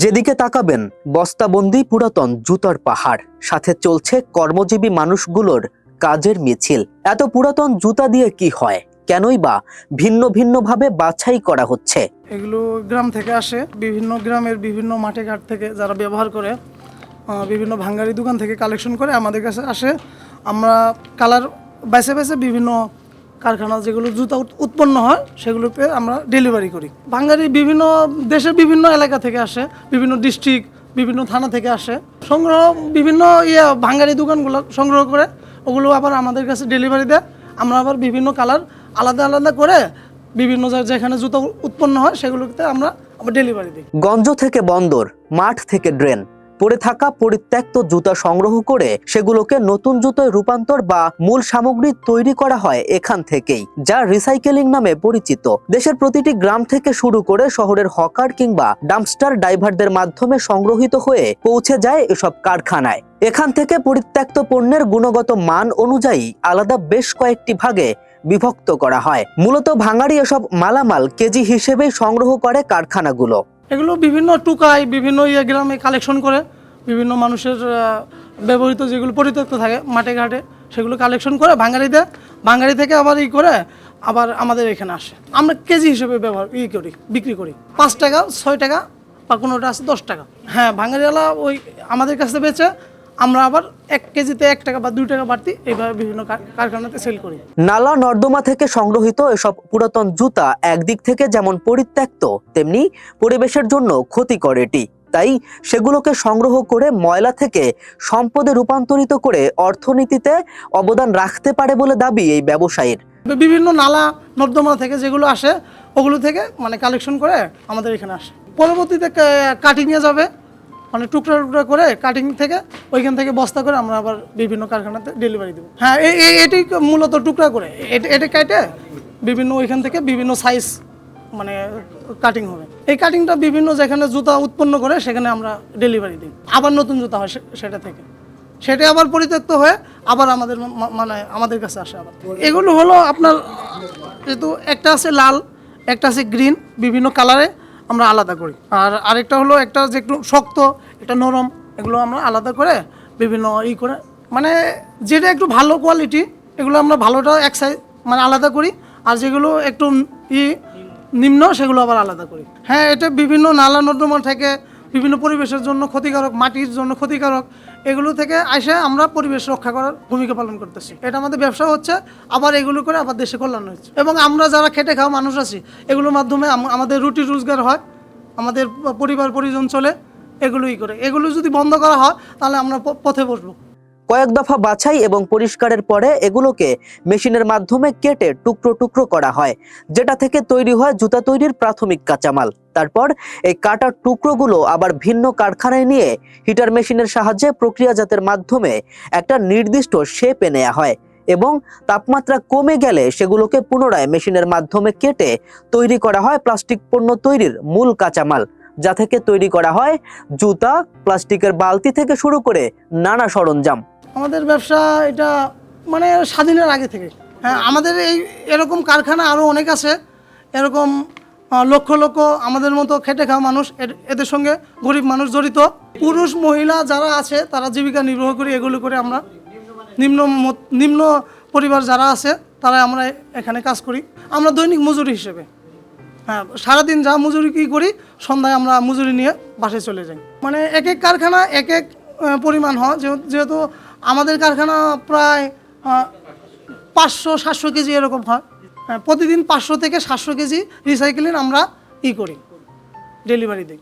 যেদিকে তাকাবেন, বস্তাবন্দি পুরাতন জুতার পাহাড়, সাথে চলছে কর্মজীবী মানুষগুলোর কাজের মিছিল। এত পুরাতন জুতা দিয়ে কি হয়? কেনই বা ভিন্ন ভিন্ন ভাবে বাছাই করা হচ্ছে? এগুলো গ্রাম থেকে আসে। বিভিন্ন গ্রামের বিভিন্ন মাঠে ঘাট থেকে যারা ব্যবহার করে বিভিন্ন ভাঙ্গারি দোকান থেকে কালেকশন করে আমাদের কাছে আসে। আমরা কালার বেছে বেছে বিভিন্ন কারখানা যেগুলো জুতা উৎপন্ন হয় সেগুলোকে আমরা ডেলিভারি করি। ভাঙ্গারি বিভিন্ন, দেশের বিভিন্ন এলাকা থেকে আসে, বিভিন্ন ডিস্ট্রিক্ট বিভিন্ন থানা থেকে আসে। সংগ্রহ, বিভিন্ন ইয়ে ভাঙ্গারি দোকানগুলো সংগ্রহ করে, ওগুলো আবার আমাদের কাছে ডেলিভারি দেয়। আমরা আবার বিভিন্ন কালার আলাদা আলাদা করে বিভিন্ন যেখানে জুতো উৎপন্ন হয়, সেগুলোতে আমরা আবার ডেলিভারি দিই। গঞ্জ থেকে বন্দর, মাঠ থেকে ড্রেন পড়ে থাকা পরিত্যক্ত জুতা সংগ্রহ করে সেগুলোকে নতুন জুতোয় রূপান্তর বা মূল সামগ্রী তৈরি করা হয় এখান থেকেই, যা রিসাইকেলিং নামে পরিচিত। দেশের প্রতিটি গ্রাম থেকে শুরু করে শহরের হকার কিংবা ডাম্পস্টার ড্রাইভারদের মাধ্যমে সংগ্রহিত হয়ে পৌঁছে যায় এসব কারখানায়। এখান থেকে পরিত্যক্ত পণ্যের গুণগত মান অনুযায়ী আলাদা বেশ কয়েকটি ভাগে বিভক্ত করা হয়। মূলত ভাঙাড়ি এসব মালামাল কেজি হিসেবেই সংগ্রহ করে কারখানাগুলো। এগুলো বিভিন্ন টুকাই বিভিন্ন ইয়ে গ্রামে কালেকশন করে। বিভিন্ন মানুষের ব্যবহৃত যেগুলো পরিত্যক্ত থাকে মাঠে ঘাটে, সেগুলো কালেকশন করে দেয় ভাঙ্গারি থেকে আবার ই করে আবার আমাদের এখানে আসে। আমরা কেজি হিসেবে ব্যবহার, ই করি, বিক্রি করি। পাঁচ টাকা, ছয় টাকা বা কোনোটা আছে দশ টাকা। হ্যাঁ ভাঙ্গারিওয়ালা ওই আমাদের কাছে বেচে আমরা আবার এক কেজিতে এক টাকা বা দুই টাকা বাড়তি এইভাবে বিভিন্ন কার- কারখানাতে সেল করি। নালা নর্দমা থেকে সংগ্রহিত এসব পুরাতন জুতা একদিক থেকে যেমন পরিত্যক্ত, তেমনি পরিবেশের জন্য ক্ষতিকর এটি। তাই সেগুলোকে সংগ্রহ করে ময়লা থেকে সম্পদে রূপান্তরিত করে অর্থনীতিতে অবদান রাখতে পারে বলে দাবি এই ব্যবসায়ীর। বিভিন্ন নালা, নর্দমা থেকে যেগুলো আসে, ওগুলো থেকে মানে কালেকশন করে আমাদের এখানে আসে। পরবর্তীতে কাটিংয়ে যাবে মানে টুকরা টুকরা করে কাটিং থেকে ওইখান থেকে বস্তা করে আমরা আবার বিভিন্ন কারখানাতে ডেলিভারি দেবো। হ্যাঁ এটি মূলত টুকরা করে। এটি কাটে বিভিন্ন ওইখান থেকে বিভিন্ন সাইজ মানে কাটিং হবে। এই কাটিংটা বিভিন্ন যেখানে জুতা উৎপন্ন করে, সেখানে আমরা ডেলিভারি দিই। আবার নতুন জুতা হয় সেটা থেকে। সেটা আবার পরিত্যক্ত হয়ে আবার আমাদের মানে আমাদের কাছে আসে আবার। এগুলো হলো আপনার, যেহেতু একটা আছে লাল, একটা আছে গ্রিন, বিভিন্ন কালারে আমরা আলাদা করি। আর আরেকটা হলো একটা যে একটু শক্ত, একটা নরম, এগুলো আমরা আলাদা করে বিভিন্ন ই করে মানে যেটা একটু ভালো কোয়ালিটি এগুলো আমরা ভালোটা এক সাইজ মানে আলাদা করি। আর যেগুলো একটু ই নিম্ন, সেগুলো আবার আলাদা করি। হ্যাঁ এটা বিভিন্ন নালা নর্দমা থেকে বিভিন্ন পরিবেশের জন্য ক্ষতিকারক, মাটির জন্য ক্ষতিকারক, এগুলো থেকে আসে আমরা পরিবেশ রক্ষা করার ভূমিকা পালন করতেছি। এটা আমাদের ব্যবসা হচ্ছে, আবার এগুলো করে আবার দেশে কল্যাণ হচ্ছে। এবং আমরা যারা খেটে খাওয়া মানুষ আছি, এগুলোর মাধ্যমে আমাদের রুটি রোজগার হয়, আমাদের পরিবার পরিজন চলে, এগুলোই করে। এগুলো যদি বন্ধ করা হয়, তাহলে আমরা পথে বসবো। কয়েক দফা বাছাই এবং পরিষ্কারের পরে এগুলোকে মেশিনের মাধ্যমে কেটে টুকরো টুকরো করা হয়, যেটা থেকে তৈরি হয় জুতা তৈরির প্রাথমিক কাঁচামাল। তারপর এই কাটার টুকরোগুলো আবার ভিন্ন কারখানায় নিয়ে হিটার মেশিনের সাহায্যে প্রক্রিয়াজাতের মাধ্যমে একটা নির্দিষ্ট শেপে নেওয়া হয় এবং তাপমাত্রা কমে গেলে সেগুলোকে পুনরায় মেশিনের মাধ্যমে কেটে তৈরি করা হয় প্লাস্টিক পণ্য তৈরির মূল কাঁচামাল, যা থেকে তৈরি করা হয় জুতা, প্লাস্টিকের বালতি থেকে শুরু করে নানা সরঞ্জাম। আমাদের ব্যবসা এটা মানে স্বাধীনের আগে থেকে। হ্যাঁ আমাদের এই এরকম কারখানা আরও অনেক আছে। এরকম লক্ষ লক্ষ আমাদের মতো খেটে খাওয়া মানুষ এদের সঙ্গে গরিব মানুষ জড়িত। পুরুষ, মহিলা যারা আছে, তারা জীবিকা নির্বাহ করি এগুলো করে আমরা নিম্ন নিম্ন পরিবার যারা আছে তারা আমরা এখানে কাজ করি। আমরা দৈনিক মজুরি হিসেবে। হ্যাঁ সারাদিন যা মজুরি কী করি, সন্ধ্যায় আমরা মজুরি নিয়ে বাসায় চলে যাই। মানে এক এক কারখানা এক এক পরিমাণ হয়। যেহেতু আমাদের কারখানা প্রায় পাঁচশো সাতশো কেজি এরকম হয়। হ্যাঁ, প্রতিদিন পাঁচশো থেকে সাতশো কেজি রিসাইকেলিং আমরা ই করি ডেলিভারি দিই।